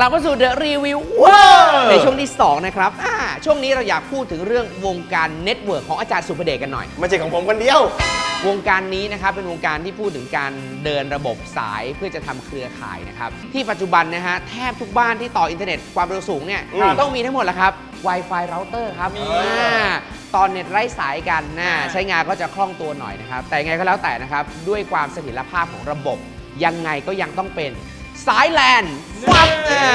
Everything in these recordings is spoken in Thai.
ลับมาสู่เดอะรีวิวว้าวในช่วงที่ 2 นะครับอ่าช่วงนี้เราอยากพูดถึงเรื่องวงการเน็ตเวิร์กของอาจารย์สุภเดชกันหน่อย ไม่ใช่ของผมคนเดียว วงการนี้นะครับเป็นวงการที่พูดถึงการเดินระบบสายเพื่อจะทำเครือข่ายนะครับที่ปัจจุบันนะฮะแทบทุกบ้านที่ต่ออินเทอร์เน็ตความเร็วสูงเนี่ยอืม ต้องมีทั้งหมดแล้วครับ Wi-Fi router ครับอ่าตอนเน็ตไร้สายกันนะใช้งานก็จะคล่องตัวหน่อยนะครับแต่ยังไงก็แล้วแต่นะครับด้วยความเสถียรภาพของระบบ ยังไงก็ยังต้องเป็น สายแลนฟับอ่า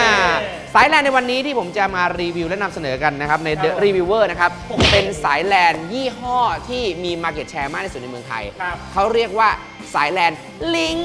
สายแลนในวันนี้ที่ผมจะมารีวิวและนำเสนอกันนะครับใน The Reviewer นะครับ เป็นสายแลนยี่ห้อที่มี Market Share มากที่สุดในเมืองไทย ครับ เขาเรียกว่า สายแลนลิง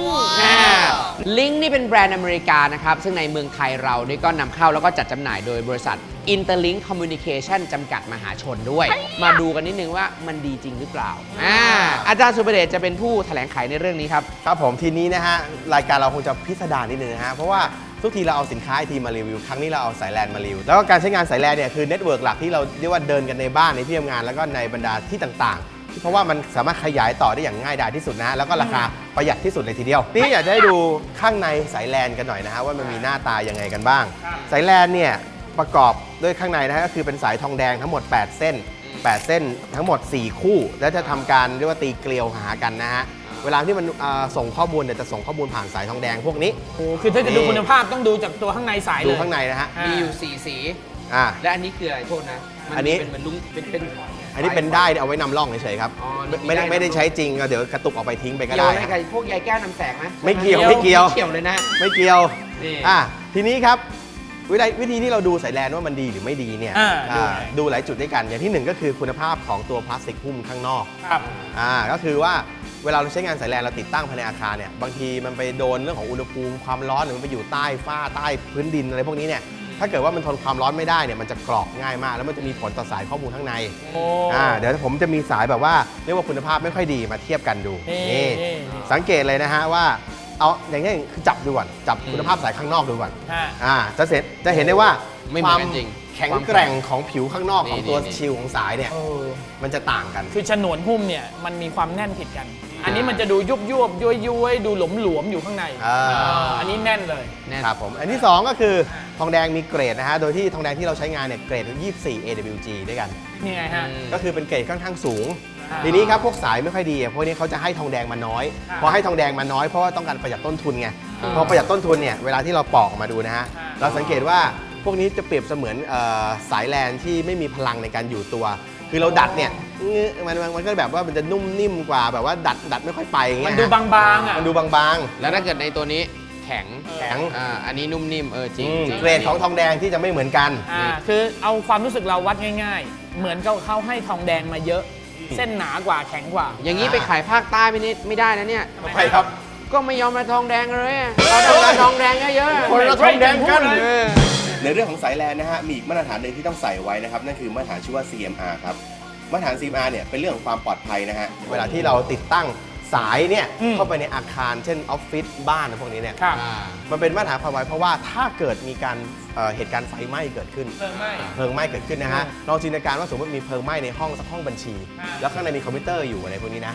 ลิงนี่เป็นแบรนด์อเมริกานะครับ ซึ่งในเมืองไทยเรานี่ก็นำเข้าแล้วก็จัดจำหน่ายโดยบริษัท Interlink Communication จำกัดมหาชนด้วย มาดูกันนิดนึงว่ามันดีจริงหรือเปล่าอ่าอาจารย์สุประเดชจะเป็นผู้แถลงไขในเรื่องนี้ครับ ครับผมทีนี้นะฮะ รายการเราคงจะพิสดารนิดนึงนะฮะ เพราะว่าทุกทีเราเอาสินค้าไอทีมารีวิว ครั้งนี้เราเอาสายแลนมารีวิว แล้วก็การใช้งานสายแลนเนี่ยคือเน็ตเวิร์กหลักที่เราเรียกว่าเดินกันในบ้านในที่ทำงานแล้วก็ในบรรดาที่ต่างๆ เพราะว่ามันสามารถขยายต่อได้อย่างง่ายดายที่สุดนะฮะแล้วก็ราคาประหยัดที่สุดเลยทีเดียว นี่อยากจะให้ดูข้างในสายแลนกันหน่อยนะฮะว่ามันมีหน้าตายังไงกันบ้าง สายแลนเนี่ยประกอบด้วยข้างในนะฮะก็คือเป็นสายทองแดงทั้งหมด 8 เส้น 8 เส้นทั้งหมด 4 คู่ แล้วจะทำการเรียกว่าตีเกลียวหากันนะฮะเวลาที่มันอ่าส่งข้อมูลเนี่ยจะส่งข้อมูลผ่านสายทองแดงพวกนี้ โอ้คือถ้าจะดูคุณภาพต้องดูจากตัวข้างในสายเลยดูข้างในนะฮะอ่ามีมีอยู่สีสี อ่า และอันนี้คืออะไรโทษนะ มัอันนี้ เป็นเหมือนลุงเป็นเป็น อันนี้เป็นได้เอาไว้นำร่องเฉยๆครับอ๋อไม่ได้มีได้ไม่ได้ใช้จริงก็เดี๋ยวกระตุกออกไปทิ้งไปก็เกี่ยวได้ อะไรกับพวกยายแก้วนำแสงไหมไม่เกี่ยวเกี่ยว ไม่เกี่ยวเกี่ยวเลยนะ ไม่เกี่ยวนี่อะทีนี้ครับวิธีวิธีที่เราดูสายแลนว่ามันดีหรือไม่ดีเนี่ยอ่า อ่าดูไงดูหลายจุดด้วยกันอย่างที่หนึ่งก็คือคุณภาพของตัวพลาสติกหุ้มข้างนอก ครับ อ่าก็คือว่าเวลาเราใช้งานสายแลนเราติดตั้งภายในอาคารเนี่ยบางทีมันไปโดนเรื่องของอุณหภูมิความร้อนหรือมันไปอยู่ใต้ฝ้าใต้พื้นดินอะไรพวกนี้เนี่ย ถ้าเกิดว่ามันทนความร้อนไม่ได้เนี่ยมันจะกรอกง่ายมาก แล้วมันจะมีผลต่อสายข้อมูลข้างในโอ้ อ่าเดี๋ยวผมจะมีสายแบบว่าเรียกว่าคุณภาพไม่ค่อยดีมาเทียบกันดูนี่นี่นี่นี่สังเกตเลยนะฮะว่าเอาอย่างนี้คือจับดูก่อนจับคุณภาพสายข้างนอกดูก่อนฮะ อ่าจะเสร็จจะเห็นได้ว่าไม่เหมือนกันควาจริงแข็งแกร่งของผิวข้างนอกของตัวนี่ๆๆชิลของสายเนี่ยเออมันจะต่างกัน คือฉนวนหุ้มเนี่ยมันมีความแน่นผิดกัน อันนี้มันจะดูยุบยุบยุยยุยดูหลวมหลวมๆอยู่ข้างในอ่าเอออันนี้แน่นเลย แน่น ครับผมอันที่2ก็คือ ทองแดงมีเกรดนะฮะ โดยที่ทองแดงที่เราใช้งานเนี่ยเกรด 24 AWG ด้วยกัน นี่ไงฮะ ก็คือเป็นเกรดค่อนข้างสูง อ่าทีนี้ครับพวกสายไม่ค่อยดีอะพวกนี้เขาจะให้ทองแดงมาน้อย อ่าพอให้ทองแดงมาน้อยเพราะว่าต้องการประหยัดต้นทุนไง อ่าพอประหยัดต้นทุนเนี่ยเวลาที่เราปอกออกมาดูนะฮะ อ่า เราสังเกตว่าพวกนี้จะเปรียบเสมือนเอ่อสายแลนที่ไม่มีพลังในการอยู่ตัว คือเราดัดเนี่ยเงื้อมันมันมันก็แบบว่ามันจะนุ่มนิ่มกว่าแบบว่าดัดดัดไม่ค่อยไปอย่างมัเงี้นยดูฮะบางๆอะ มันดูบางแล้วถ้าเกิดในตัวนี้แข็งๆแข็ง อ่าอันนี้นุ่มนิ่มเออจริงอืมจริงเกรดของทองแดงที่จะไม่เหมือนกัน อ่าคือเอาความรู้สึกเราวัดง่าย ๆ เหมือนกับเขาให้ทองแดงมาเยอะ เส้นหนากว่าแข็งกว่า อย่างนี้ไปขายภาคใต้ไม่นิดไม่ได้นะเนี่ยใช่ครับ ก็ไม่ยอมมาทองแดงเลยอะเราต้องการทองแดงเยอะๆคนละทองแดงกัน เออ ในเรื่องของสายแลนนะฮะมีอีกมาตรฐานหนึ่งที่ต้องใส่ไว้นะครับนั่นคือมาตรฐานชื่อว่า CMR ครับมาตรฐาน CMR เนี่ยเป็นเรื่องของความปลอดภัยนะฮะเวลาที่เราติดตั้ง สายเนี่ยอืมเข้าไปในอาคารเช่นออฟฟิศบ้านอะไรพวกนี้เนี่ยครับ อ่า มันเป็นมาตรฐานความปลอดภัยเพราะว่าถ้าเกิดมีการเอ่อเหตุการณ์ไฟไหม้เกิดขึ้น เพลิงไหม้ เพลิงไหม้เกิดขึ้นนะฮะลองจินตนาการว่าสมมติมีเพลิงไหม้ในห้องสักห้องบัญชี อ่า แล้วข้างในมีคอมพิวเตอร์อยู่อะไรพวกนี้นะ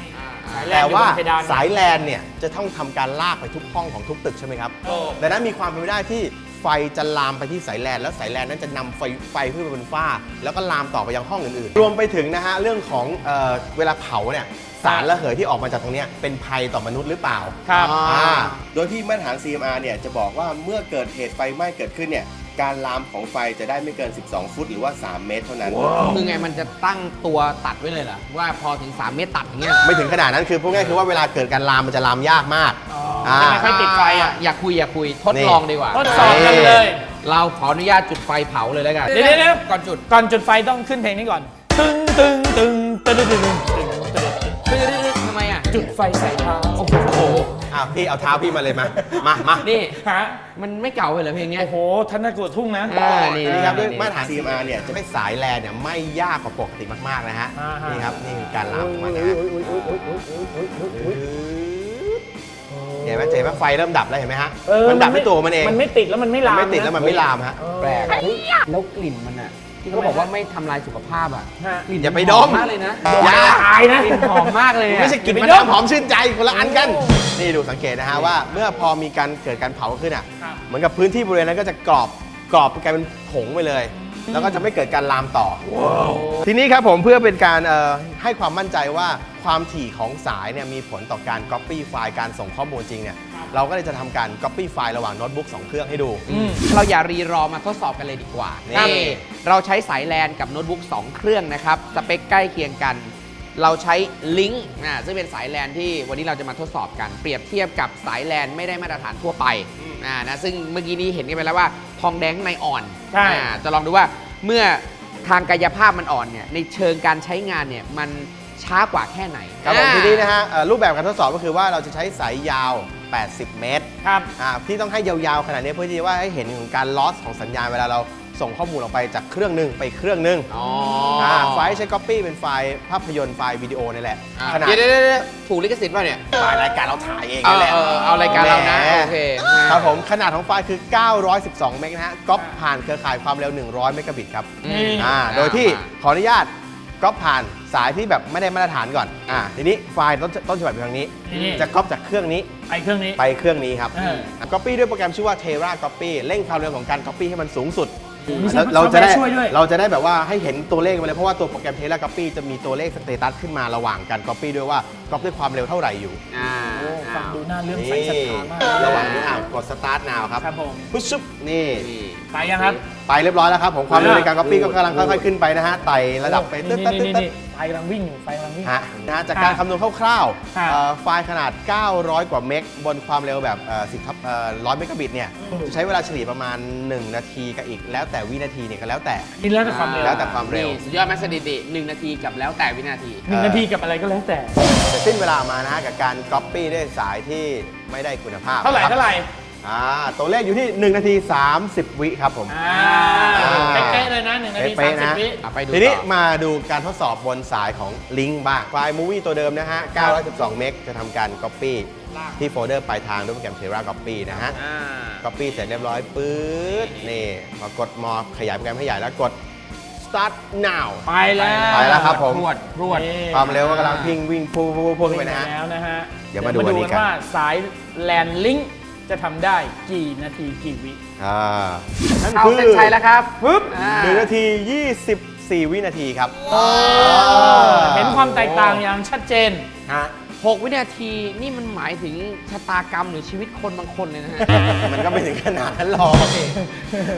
สายแลนแต่อยู่ว่าบนเพดานสายแลนเนี่ยจะต้องทำการลากไปทุกห้องของทุกตึกใช่ไหมครับโอ้ดังนั้นมีความเป็นไปได้ที่ ไฟจะลามไปที่สายแลนแล้วสายแลนนั้นจะนำไฟไฟขึ้นไปบนฟ้า แล้วก็ลามต่อไปยังห้องอื่นๆ รวมไปถึงนะฮะเรื่องของเอ่อเวลาเผาเนี่ยสารระเหยที่ออกมาจากตรงเนี้ยเป็นภัยต่อมนุษย์หรือเปล่าครับ อ่า โดยที่มาตรฐาน CMR เนี่ยจะบอกว่าเมื่อเกิดเหตุไฟไหม้เกิดขึ้นเนี่ยการลามของไฟจะได้ไม่เกิน 12 ฟุต หรือว่า 3 เมตรเท่านั้น คือไงมันจะตั้งตัวตัดไว้เลยเหรอว่าพอถึง 3 เมตรตัดอย่างเงี้ย ไม่ถึงขนาดนั้นคือพูดง่ายๆคือว่าเวลาเกิดการลามมันจะลามยากมาก อ๋ออ่าไม่ค่อยติดไฟอะ อย่าคุยอย่าคุยทดนี่ลองดีกว่า ทดสอบกันเลย เราขออนุญาตจุดไฟเผาเลยแล้วกันเดี๋ยวเดี๋ยวเดี๋ยวก่อนจุด ก่อนจุดไฟต้องขึ้นเพลงนี้ก่อน ตึงตึงตึงตึงตึงตึงตึงตึงตึงคือทำไมอะ จุดไฟใส่เท้าโอ้โหอะพี่เอาเท้าพี่มาเลยมา มามานี่ฮะมันไม่เก่าไปเหรอเพลงเนี้ยโอ้โหท่านน่ากลัวทุ่งนะอ่านี่นี่ครับด้วยมาตรฐาน CMR เนี่ยจะให้สายแลนเนี่ยไม่ยากกว่าปกติมากๆนะฮะอ่าฮะนี่ครับนี่คือการลามของมันนะฮะ เห็นไหมเจ๊ไหมไฟเริ่มดับแล้วเห็นไหมฮะ เออมันดับด้วยตัวมันเอง มันไม่ติดแล้วมันไม่ลามไม่ติดแล้วมันไม่ลามฮะเออแปลกแล้วกลิ่นมันอะ ที่เขาบอกว่าไม่ทำลายสุขภาพอะฮะกลิ่นอย่าไปหดอมมากเลยนะอย่า ตายนะกลิ่นหอมมากเลยอะไม่ใช่กลิ่นมะนาวหอมชื่นใจคนละอันกัน นี่ดูสังเกตนะฮะว่าเมื่อพอมีการเกิดการเผาขึ้นอะครับเหมือนกับพื้นที่บริเวณนั้นก็จะกรอบกรอบกลายเป็นผงไปเลย แล้วก็จะไม่เกิดการลามต่อ ทีนี้ครับผมเพื่อเป็นการเอ่อให้ความมั่นใจว่าความถี่ของสายเนี่ยมีผลต่อการ Copy ไฟล์การส่งข้อมูลจริงเนี่ยเราก็เลยจะทำการ Copy ไฟล์ระหว่างโน้ตบุ๊ก2เครื่องให้ดูอืมเราอย่ารีรอมาทดสอบกันเลยดีกว่านี่นี่เราใช้สายแลนกับโน้ตบุ๊ก2เครื่องนะครับสเปคใกล้เคียงกันเราใช้ลิงก์นะซึ่งเป็นสายแลนที่วันนี้เราจะมาทดสอบกัน เปรียบเทียบกับสายแลนไม่ได้มาตรฐานทั่วไปอ่านะซึ่งเมื่อกี้นี้เห็นกันไปแล้วว่าท องแดงข้างในอ่อนใช่ อ่าจะลองดูว่าเมื่อทางกายภาพมันอ่อนเนี่ยในเชิงการใช้งานเนี่ยมันช้ากว่าแค่ไหนครับผมอ่า ทีนี้นะฮะเอ่อรูปแบบการทดสอบก็คือว่าเราจะใช้สายยาว 80 เมตรครับ อ่าที่ต้องให้ยาวๆขนาดนี้เพื่อที่ว่าให้เห็นของการลอสของสัญญาณเวลาเรา ส่งข้อมูลออกไปจากเครื่องหนึ่งไปเครื่องหนึ่งอ๋ออ่าอ่าไฟล์ใช้ Copy เป็นไฟล์ภาพยนตร์ไฟล์วิดีโอนี่แหละขนาดเดี๋ยวเดี๋ยวเดี๋ยวถูกลิขสิทธิ์ป่ะเนี่ย ไฟล์รายการเราถ่ายเองเอนั่นอแหละ เออเอารายการเรานะแหม โอเคครับผมขนาดของไฟล์คือ 912 เมกนะฮะก๊อปผ่านเครือข่ายความเร็ว 100 เมกะบิตครับ อืมอ่า โดยที่ขออนุญาตก๊อปผ่านสายที่แบบไม่ได้มาตรฐานก่อน อ่า ทีนี้ไฟล์ต้นต้นฉบับอยู่ทางนี้ นี่ จะก๊อปจากเครื่องนี้ไอเครื่องนี้ ไปเครื่องนี้ครับเออ Copy ด้วยโปรแกรมชื่อว่า Terra Copy เร่งความเร็วของการ Copy ให้มันสูงสุด มีแล้วเราจะได้ช่วยด้วย เราจะได้แบบว่าให้เห็นตัวเลขมาเลยเพราะว่าตัวโปรแกรม Terra Copy จะมีตัวเลขสเตตัสขึ้นมาระหว่างการ Copy ด้วยว่า Copy ด้วยความเร็วเท่าไหร่อยู่อ่าโอ้ฟังดูน่าเรื่องใสนี่ศรัทธามากระหว่างนี้อะกด Start now ครับครับผมพุชชุบนี่ นี่ ไปยังครับ ไปเรียบร้อยแล้วครับผมความเร็วในการ Copy ก็กำลังค่อยๆขึ้นไปนะฮะไต่ระดับไปตึ๊ดตึ๊ดตึ๊ดตึ๊ดไฟกำลังวิ่งอยู่ไฟกำลังวิ่ง ฮะนะฮะจากการคำนวณคร่าวฮะๆเอ่อไฟล์ขนาด 900 กว่าเมกบนความเร็วแบบเอ่อ10ทับเอ่อ100เมกะบิตเนี่ยจะใช้เวลาเฉลี่ยประมาณ 1 นาทีกับอีก แล้วแต่วินาทีเนี่ยก็แล้วแต่ นี่แล้วแต่ความเร็วแล้วแต่ความเร็ว นี่สุดยอดแมสถิติ1นาทีกับแล้วแต่วินาที หนึ่งนาทีกับอะไรก็แล้วแต่ แต่สิ้นเวลามานะฮะกับการ Copy ด้วยสายที่ไม่ได้คุณภาพเท่าไหร่นะคบเท่าไหร่ อ่าตัวเลขอยู่ที่ 1 นาที 30 วิครับผม อ่าอ่า เป๊ะๆเลยนะหนึ่งนาทีเป๊ะสามๆสิบนะวิ อะไปดูทีนี้ต่อ มาดูการทดสอบบนสายของลิงก์บ้างไฟล์มูวี่ตัวเดิมนะฮะ 912 เมกจะทำการ Copy ที่โฟลเดอร์ปลายทางด้วยโปรแกรม Terra Copy นะฮะ อ่า Copy เสร็จเรียบร้อยปื๊ดนี่พอกดมอขยายโปรแกรมให้ใหญ่แล้วกด start now ไปแล้วไปแล้วครับผมพรวดพรวด นี่ความเร็วก็กำลังพิงวิ่งพุ่งพุ่งพุ่งขึ้นไปนะฮะ แล้วนะฮะเดี๋ยวมาดูอันนี้กัน ว่าสายแลนลิง จะทำได้กี่นาทีกี่วิอ่านั่นเข้าคือเส้นชัยแล้วครับ ปึ๊บอ่า หนึ่งนาที24 วินาทีครับเห็นความแตกต่างอย่างชัดเจน ฮะ 6 วินาทีนี่มันหมายถึงชะตากรรมหรือชีวิตคนบางคนเลยนะฮะ มันก็ไม่ถึงขนาดนั้นหรอก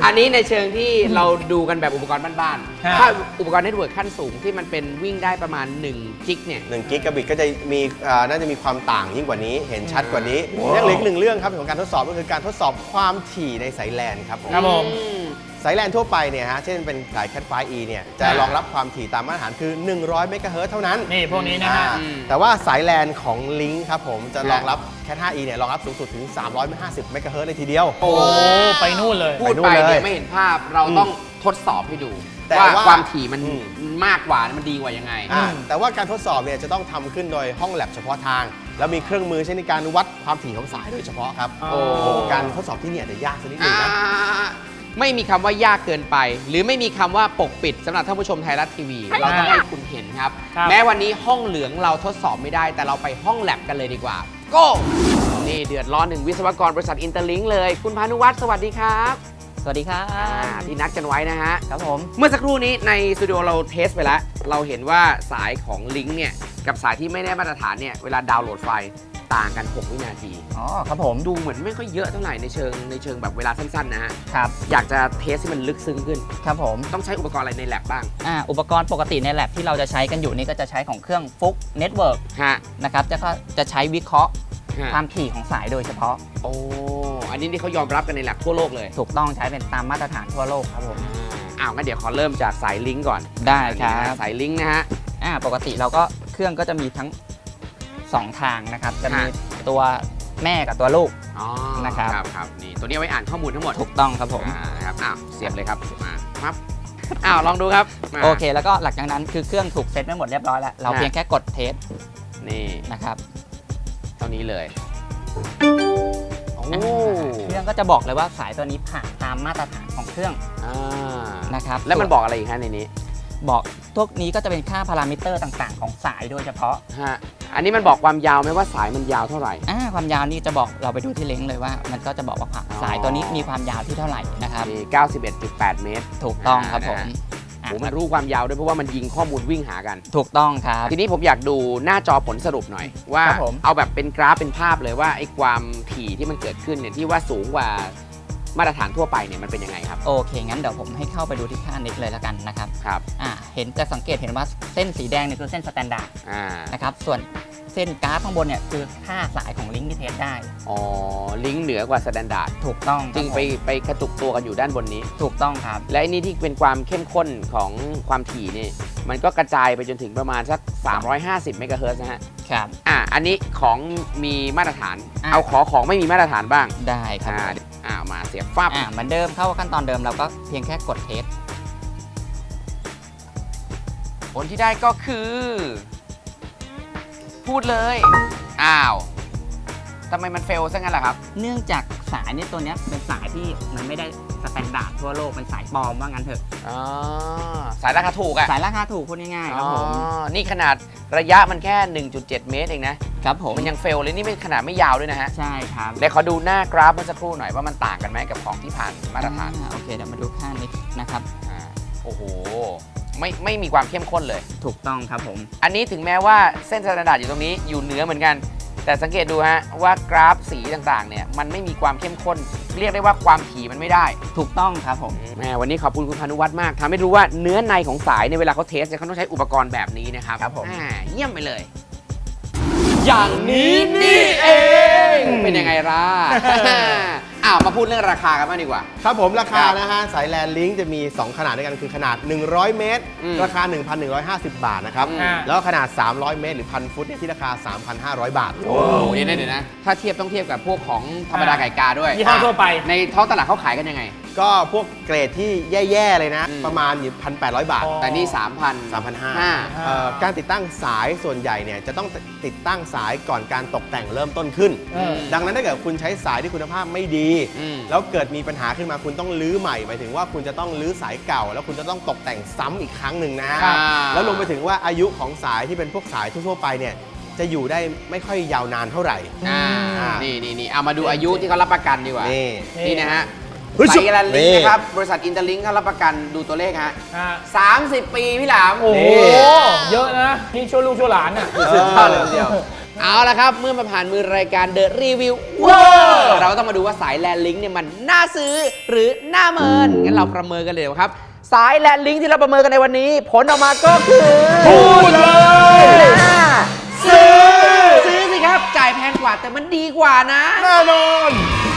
อันนี้ในเชิงที่เราดูกันแบบอุปกรณ์บ้านฮะ ๆ ถ้าอุปกรณ์เน็ตเวิร์กขั้นสูงที่มันเป็นวิ่งได้ประมาณ 1 จิกเนี่ย หนึ่งกิกะบิตก็จะมีอ่าน่าจะมีความต่างยิ่งกว่านี้ เห็นชัดกว่านี้ยังเหลืออีกหนึ่งเรื่องครับของการทดสอบก็คือการทดสอบความถี่ในสายแลนครับผม ครับผม อืม สายแลนทั่วไปเนี่ยฮะ เช่นเป็นสาย Cat 5 E เนี่ย จะอ่ารองรับความถี่ตามมาตรฐานคือ 100 เมกะเฮิรตซ์เท่านั้นนี่พวกนี้นะฮะ อ่าอืมแต่ว่าสายแลนของลิงครับผมจะอ่ารรองรับ Cat 5 E เนี่ยรองรับสูงสุดถึง 350 เมกะเฮิรตซ์เลยทีเดียว โอ้ไปนู่นเลย พูดไปนู่นไปเลยเนี่ยไม่เห็นภาพเราอืมต้องทดสอบให้ดูแต่ว่าว่าความถี่มันอืม มากกว่ามันดีกว่ายังไง อ่าแต่ว่าการทดสอบเนี่ยจะต้องทำขึ้นโดยห้องแลบเฉพาะทาง แล้วมีเครื่องมือใช้ในการวัดความถี่ของสายโดยเฉพาะครับ โอ้ โอ้การทดสอบที่เนี่ยจะยากสักนิดนึงนะ อ่า ไม่มีคำว่ายากเกินไป หรือไม่มีคำว่าปกปิดสำหรับท่านผู้ชมไทยรัฐทีวี เราต้องให้คุณเห็นครับ ครับ แม้วันนี้ห้องเหลืองเราทดสอบไม่ได้ แต่เราไปห้องแลบกันเลยดีกว่าก็นี่เดือดร้อนหนึ่งวิศวกรบริษัทอินเตอร์ลิงเลย คุณพานุวัฒน์สวัสดีครับสวัสดีครัอ่าบ ที่นัดกันไว้นะฮะ ครับผม เมื่อสักครู่นี้ในสตูดิโอเราเทสไปแล้ว เราเห็นว่าสายของลิงก์เนี่ย กับสายที่ไม่ได้มาตรฐานเนี่ย เวลาดาวน์โหลดไฟล์ ต่างกัน 6 วินาที อ๋อครับผมดูเหมือนไม่ค่อยเยอะเท่าไหร่ในเชิงในเชิงแบบเวลาสั้นๆนะฮะ ครับอยากจะเทสให้มันลึกซึ้งขึ้น ครับผมต้องใช้อุปกรณ์อะไรในแ a บบ้าง อ่าอุปกรณ์ปกติในแลบที่เราจะใช้กันอยู่นี่ก็จะใช้ของเครื่องฟุกเน็ตเวิร์กฮะนะครับจะก็จะใช้วิเคราะห์ฮะความถี่ของสายโดยเฉพาะ โอ้อันนี้ที่เขายอมรับกันในแ a บทั่วโลกเลยถูกต้องใช้เป็นตามมาตรฐานทั่วโลกครับผมอ้าวงั้นเดี๋ยวขอเริ่มจากสายลิงก์ก่อนได้ครัอันนี้บนะสายลิงก์นะฮะ อ่าปกติเราก็เครื่องก็จะมีทั้ง 2 ทางนะครับ จะมีฮะตัวแม่กับตัวลูก อ๋อนะครับครับ ครับนี่ตัวนี้เอาไว้อ่านข้อมูลทั้งหมดถูกต้องครับผมอ่านะครับอ้าวเสียบเลยครับมาครับอ้าวลองดูครับมาโอเค แล้วก็หลังจากนั้นคือเครื่องถูกเซตไว้หมดเรียบร้อยแล้ว เราฮะเพียงแค่กดเทสนี่นะครับ เท่านี้เลยโอ้อ่าเครื่องก็จะบอกเลยว่าสายตัวนี้ผ่านตามมาตรฐานของเครื่องอ่านะครับแล้วมันส่บอกอะไรอีกฮะในนี้ บอกพวกนี้ก็จะเป็นค่าพารามิเตอร์ต่างๆ ของสายโดยเฉพาะฮะ อันนี้มันบอกความยาวไหมว่าสายมันยาวเท่าไหร่ อ่าความยาวนี่จะบอกเราไปดูที่เล้งก์เลยว่า มันก็จะบอกว่าอ๋อสายตัวนี้มีความยาวที่เท่าไหร่นะครับนี่91.8 เมตร ถูกต้องครับอ่าผมนะฮะอะผมมันรู้ความยาวด้วยเพราะว่ามันยิงข้อมูลวิ่งหากัน ถูกต้องครับ ทีนี้ผมอยากดูหน้าจอผลสรุปหน่อย ว่าครับผมเอาแบบเป็นกราฟเป็นภาพเลยว่าไอ้ความถี่ที่มันเกิดขึ้นเนี่ยที่ว่าสูงกว่า มาตรฐานทั่วไปเนี่ยมันเป็นยังไงครับ โอเค งั้นเดี๋ยวผมให้เข้าไปดูที่ค่านิดเลยแล้วกันนะครับครับอ่าเห็นจะสังเกตเห็นว่าเส้นสีแดงเนี่ยคือเส้นสแตนดาร์ดอ่านะครับส่วนเส้นกราฟข้างบนเนี่ยคือค่าสายของลิงก์ที่เทสได้ อ๋อลิงก์เหนือกว่าสแตนดาร์ดถูกต้องจึงครับไปผมไปกระจุกตัวกันอยู่ด้านบนนี้ ถูกต้องครับ และไอ้นี่ที่เป็นความเข้มข้นของความถี่นี่มันก็กระจายไปจนถึงประมาณสัก 350 เมกะเฮิรตซ์นะฮะ ครับ อะอันนี้ของมีมาตรฐานอะเอาขอของไม่มีมาตรฐานบ้าง ได้ครับ อ่าผมอ่ามาเสียบฟับอ่าเหมือนเดิมเข้าขั้นตอนเดิมเราก็เพียงแค่กดเทสผลที่ได้ก็คือ พูดเลย อ้าวทำไมมันเฟลซะงั้นล่ะครับ เนื่องจาก สายเนี่ยตัวเนี้ยเป็นสายที่มันไม่ได้สแตนดาร์ดทั่วโลกเป็นสายปลอมว่างั้นเถอะ อ๋อสายราคาถูกอะสายราคาถูกพูดง่ายๆครับผม อ๋อนี่ขนาดระยะมันแค่ 1.7 เมตรเองนะครับผม มันยังเฟลเลยนี่เป็นขนาดไม่ยาวด้วยนะฮะใช่ครับเดี๋ยวขอดูหน้ากราฟเมื่อสักครู่หน่อยว่ามันต่างกันไหมกับของที่ผ่านมาตรฐานอ่โอเคเดี๋ยวมาดูค่านิดนะครับ อ่าโอ้โหไม่ไม่มีความเข้มข้นเลย ถูกต้องครับผม อันนี้ถึงแม้ว่าเส้นสแตนดาร์ดอยู่ตรงนี้อยู่เหนือเหมือนกัน แต่สังเกตดูฮะว่ากราฟสีต่างๆเนี่ยมันไม่มีความเข้มข้น เรียกได้ว่าความถี่มันไม่ได้ถูกต้องครับผมแหมวันนี้ขอบคุณคุณพานุวัฒน์มากทำให้รู้ว่าเนื้อในของสายในยเวลาเขาเทสเนี่ยเขาต้องใช้อุปกรณ์แบบนี้นะครับครับผมอ่าเยี่ยมไปเลย อย่างนี้นี่เอง เป็นยังไงล่ะ อ้าวมาพูดเรื่องราคากันบ้างดีกว่า ครับผมราคาครับนะฮะสายแลนลิงจะมี 2 ขนาดด้วยกันคือขนาด 100 เมตร อืมราคา 1,150 บาทนะครับอืมแล้วขนาด 300 เมตร หรือ 1,000 ฟุตเนี่ยที่ราคา 3,500 บาท โอ้โหเดี๋ยวนะเดี๋ยวนะ ถ้าเทียบต้องเทียบกับพวกของธรรมดาไก่กาด้วยยี่ห้อทั่วไป ในท้องตลาดเขาขายกันยังไง ก็พวกเกรดที่แย่ ๆ เลยนะ อืม ประมาณอยู่1,800 บาทอ๋อแต่นี่ 3,000 3,500เอ่อการติดตั้งสายส่วนใหญ่เนี่ยจะต้องติดตั้งสายก่อนการตกแต่งเริ่มต้นขึ้น เออ ดังนั้นถ้าเกิดคุณใช้สายที่คุณภาพไม่ดี อืม แล้วเกิดมีปัญหาขึ้นมาคุณต้องรื้อใหม่หมายถึงว่าคุณจะต้องรื้อสายเก่า แล้วคุณจะต้องตกแต่งซ้ำอีกครั้งหนึ่งนะฮะครับ แล้วรวมไปถึงว่าอายุของสายที่เป็นพวกสายทั่วๆไปเนี่ยจะอยู่ได้ไม่ค่อยยาวนานเท่าไหร่ อ่าอ่านี่ นี่นี่เอามาดูอายุที่เขารับประกันดีกว่า นี่ นี่นะฮะ เฮ้ยไซแลนลิงนี่นะครับ บริษัทอินเตอร์ลิงเขารับประกันดูตัวเลขฮะอ่า 30 ปีพี่หลาม โอ้โหนี่เยอะนะ นี่ช่วยลูกช่วยหลานอะสุดยอดเลยทีเดียวเอาละครับ เมื่อมาผ่านมือรายการ The Review ว้เราก็ต้องมาดูว่าสายแลนลิงเนี่ยมันน่าซื้อหรือน่าเมิน งั้นเราประเมินกันเลยดีกว่าครับ สายแลนลิงที่เราประเมินกันในวันนี้ ผลออกมาก็คือพูดเลย น่าซื้อ ซื้อสิครับ จ่ายแพงกว่าแต่มันดีกว่านะ แน่นอนอ